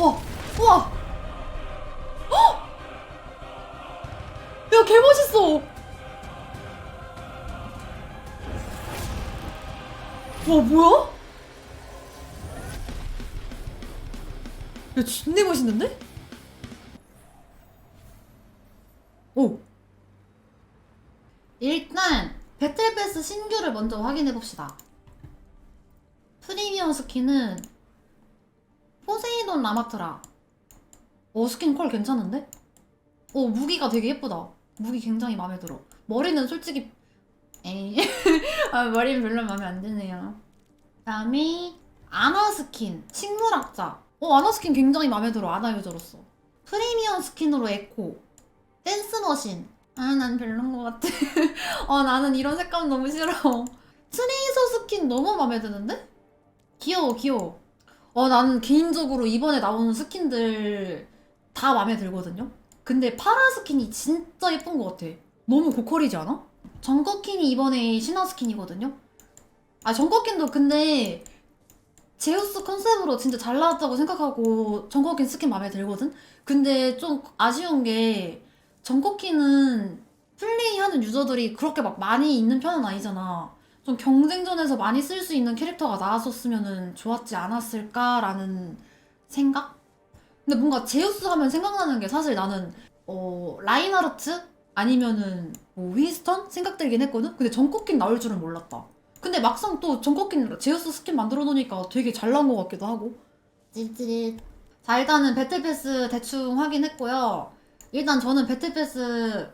와, 우와. 헉! 야, 개 멋있어. 와, 뭐야? 야, 진짜 멋있는데? 오. 일단 배틀패스 신규를 먼저 확인해 봅시다. 프리미엄 스킨은 포세이돈 라마트라. 어 스킨 컬 괜찮은데? 어 무기가 되게 예쁘다. 무기 굉장히 마음에 들어. 머리는 솔직히 에이 아, 머리는 별로 마음에 안 드네요. 그다음에 아나 스킨 식물학자. 어 아나 스킨 굉장히 마음에 들어 아나 유저로서. 프리미엄 스킨으로 에코. 댄스 머신. 아, 난 별론 것 같아. 어, 나는 이런 색감 너무 싫어. 트레이서 스킨 너무 마음에 드는데? 귀여워, 귀여워. 어, 나는 개인적으로 이번에 나오는 스킨들 다 마음에 들거든요? 근데 파라 스킨이 진짜 예쁜 것 같아. 너무 고퀄이지 않아? 정거킨이 이번에 신화 스킨이거든요? 아, 정거킨도 근데 제우스 컨셉으로 진짜 잘 나왔다고 생각하고 정거킨 스킨 마음에 들거든? 근데 좀 아쉬운 게 정코키는 플레이하는 유저들이 그렇게 막 많이 있는 편은 아니잖아. 좀 경쟁전에서 많이 쓸 수 있는 캐릭터가 나왔었으면 좋았지 않았을까라는 생각? 근데 뭔가 제우스 하면 생각나는 게 사실 나는 어 라인하르트 아니면은 뭐 윈스턴 생각 들긴 했거든. 근데 정코킨 나올 줄은 몰랐다. 근데 막상 또 정코킨 제우스 스킨 만들어 놓으니까 되게 잘 나온 것 같기도 하고. 찌릿찌릿. 자 일단은 배틀패스 대충 확인했고요. 일단 저는 배틀패스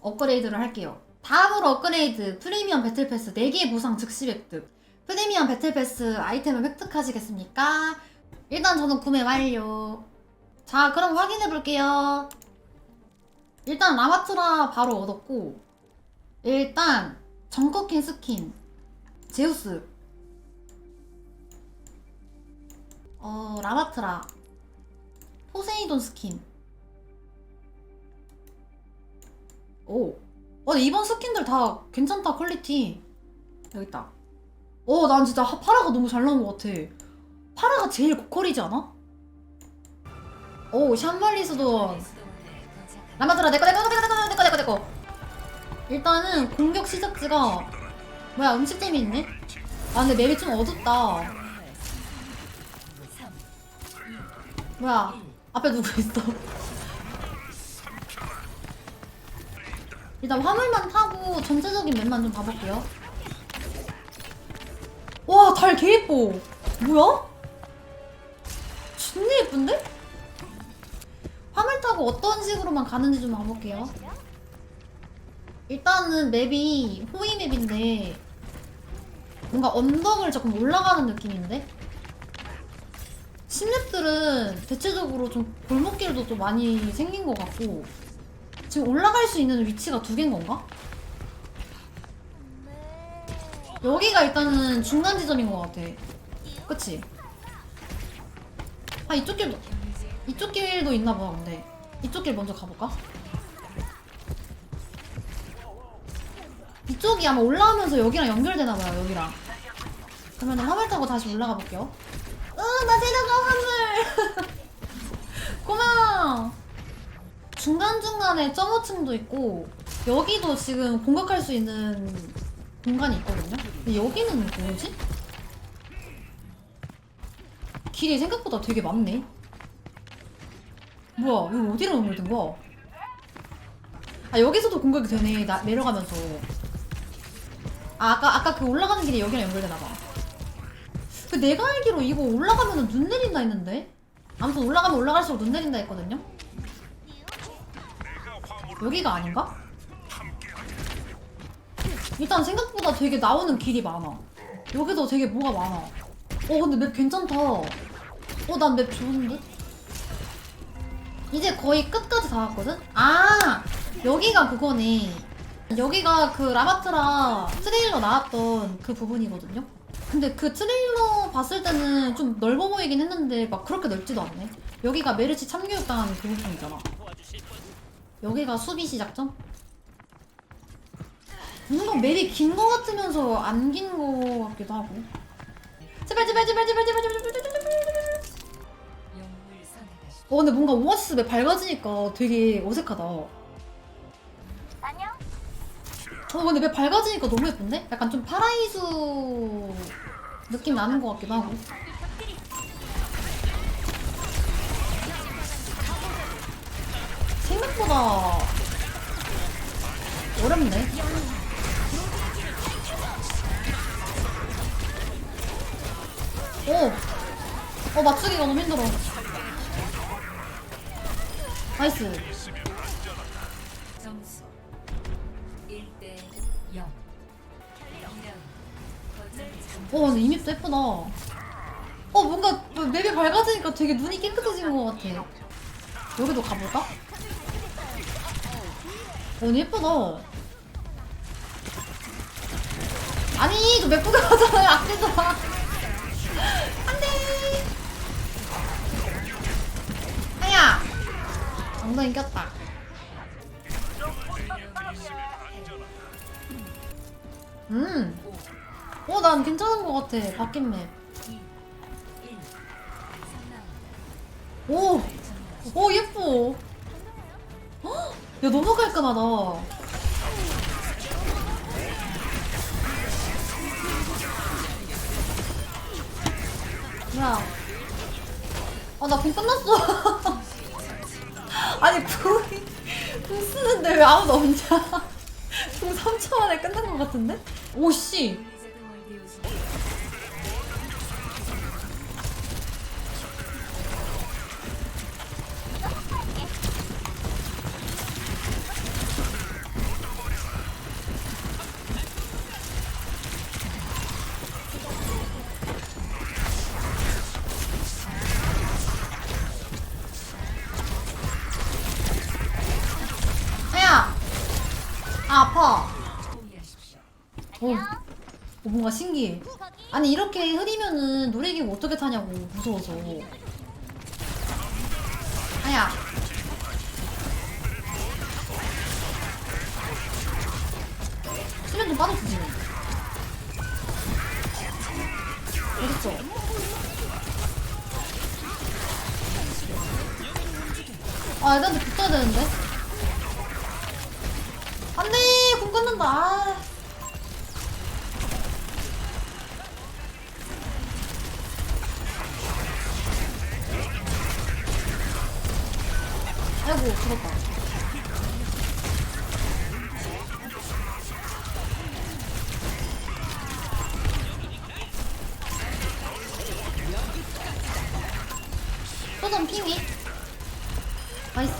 업그레이드를 할게요. 다음으로 업그레이드 프리미엄 배틀 패스 4개 보상 즉시 획득. 프리미엄 배틀 패스 아이템을 획득하시겠습니까? 일단 저는 구매 완료. 자, 그럼 확인해 볼게요. 일단 라마트라 바로 얻었고, 일단 정커킨 스킨, 제우스, 어 라마트라, 포세이돈 스킨. 오. 어, 이번 스킨들 다 괜찮다, 퀄리티. 여기 있다. 어, 난 진짜 하- 파라가 너무 잘 나온 것 같아. 파라가 제일 고퀄이지 않아? 오, 샴발리스도. 라마드라, 내꺼, 내꺼, 내꺼, 내꺼, 내꺼, 내꺼, 내꺼. 일단은 공격 시작지가. 뭐야, 음식점이 있네? 아, 근데 맵이 좀 어둡다. 뭐야, 앞에 누구 있어? 일단 화물만 타고 전체적인 맵만 좀 봐볼게요. 와, 달 개 예뻐. 뭐야? 진짜 예쁜데? 화물 타고 어떤 식으로만 가는지 좀 봐볼게요. 일단은 맵이 호위 맵인데 뭔가 언덕을 조금 올라가는 느낌인데? 신맵들은 대체적으로 좀 골목길도 좀 많이 생긴 것 같고 지금 올라갈 수 있는 위치가 두 개인 건가? 여기가 일단은 중간 지점인 것 같아. 그치? 아 이쪽 길도 이쪽 길도 있나 봐 근데 이쪽 길 먼저 가볼까? 이쪽이 아마 올라오면서 여기랑 연결되나 봐요 여기랑 그러면 화물 타고 다시 올라가 볼게요 응나 데려가 화물 고마워 중간중간에 점호층도 있고 여기도 지금 공격할 수 있는 공간이 있거든요? 근데 여기는 뭐지? 길이 생각보다 되게 많네. 뭐야 여기 어디로 연결된 거야? 아 여기서도 공격이 되네 나 내려가면서. 아 아까 아까 그 올라가는 길이 여기랑 연결되나봐. 그 내가 알기로 이거 올라가면 눈 내린다 했는데? 아무튼 올라가면 올라갈수록 눈 내린다 했거든요 여기가 아닌가? 일단 생각보다 되게 나오는 길이 많아. 여기도 되게 뭐가 많아. 어 근데 맵 괜찮다. 어 난 맵 좋은데? 이제 거의 끝까지 다 왔거든? 아 여기가 그거네. 여기가 그 라마트라 트레일러 나왔던 그 부분이거든요? 근데 그 트레일러 봤을 때는 좀 넓어 보이긴 했는데 막 그렇게 넓지도 않네. 여기가 메르시 참교육당하는 그 부분이잖아 여기가 수비 시작점? 뭔가 맵이 긴 거 같으면서 안 긴 거 같기도 하고 제발 제발 제발 제발 제발 제발 제발 제발 어 근데 뭔가 오아시스 맵 밝아지니까 되게 어색하다. 안녕? 어 근데 맵 밝아지니까 너무 예쁜데? 약간 좀 파라이수 느낌 나는 것 같기도 하고. 생각보다 어렵네. 오! 어, 맞추기가 너무 힘들어. 나이스. 점수 1대 0 영량 거점 어, 근데 이맵도 예쁘다. 어, 뭔가 맵이 밝아지니까 되게 눈이 깨끗해진 것 같아. 여기도 가볼까? 어, 근데 예쁘다. 아니, 저맵 구경하잖아요. 앞에서. 안 돼. 아야! 엉덩이 꼈다. 음. 어, 난 괜찮은 것 같아. 바뀐 맵. 2 1 3라운드 오! 오, 예뻐. 헉, 야, 너무 깔끔하다. 야. 아, 나 공 끝났어. 아니, 궁이, 궁 쓰는데 왜 아무도 없냐? 궁 3초 만에 끝난 것 같은데? 오, 씨. 뭔가 신기해. 아니 이렇게 흐리면은 놀이기구 어떻게 타냐고 무서워서. 아야. 아이고 죽었다. 소전 핑이. 나이스.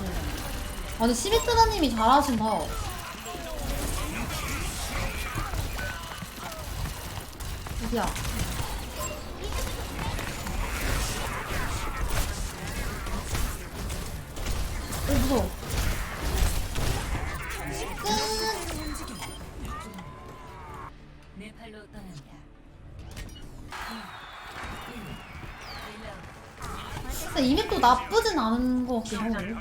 아니 시비트라님이 잘하신다. 어디야 오 무서워 끝내 팔로 떠난다 2 1 1라운드 근데 이 맵도 나쁘진 않은 것 같긴 하고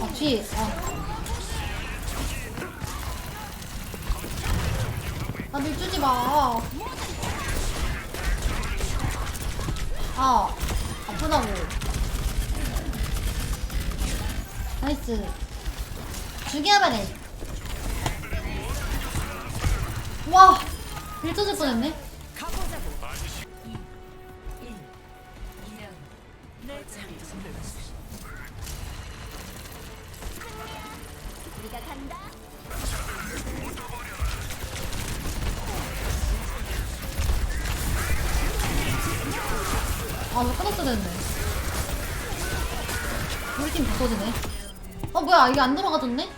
아 뒤에 아. 아 밀주지 마. 아 아프다고. 나이스. 죽여버려. 와 밀쳐질 뻔했네. 1 2라운 되는데. 우리 팀 바꿔지네. 어, 뭐야, 이게 안 들어가졌네? 2 1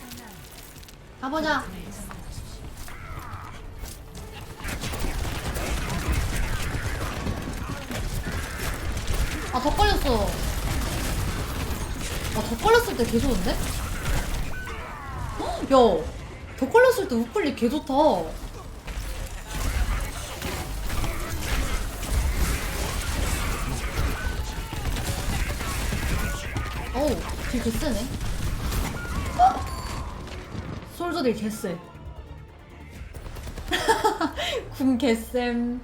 3라운드 가보자. 아, 더 걸렸어. 아, 더 걸렸을 때 개 좋은데? 헉, 야, 더 걸렸을 때 우클릭 개 좋다. 어우, 딜 개쎄네. 한조딜 개쎄. 궁 개쌤.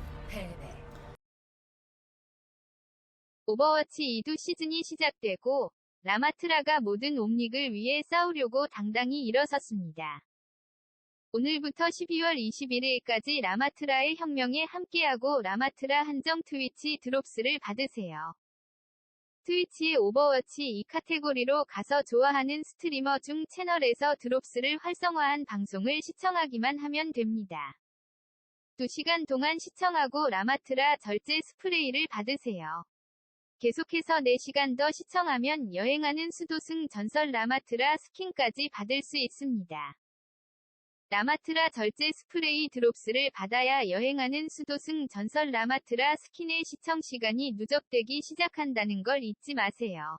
오버워치 2도 시즌이 시작되고 라마트라가 모든 옴닉을 위해 싸우려고 당당히 일어섰습니다. 오늘부터 12월 21일까지 라마트라의 혁명에 함께하고 라마트라 한정 트위치 드롭스를 받으세요. 트위치의 오버워치 이 카테고리로 가서 좋아하는 스트리머 중 채널에서 드롭스를 활성화한 방송을 시청하기만 하면 됩니다. 2시간 동안 시청하고 라마트라 절제 스프레이를 받으세요. 계속해서 4시간 더 시청하면 여행하는 수도승 전설 라마트라 스킨까지 받을 수 있습니다. 라마트라 절제 스프레이 드롭스를 받아야 여행하는 수도승 전설 라마트라 스킨의 시청 시간이 누적되기 시작한다는 걸 잊지 마세요.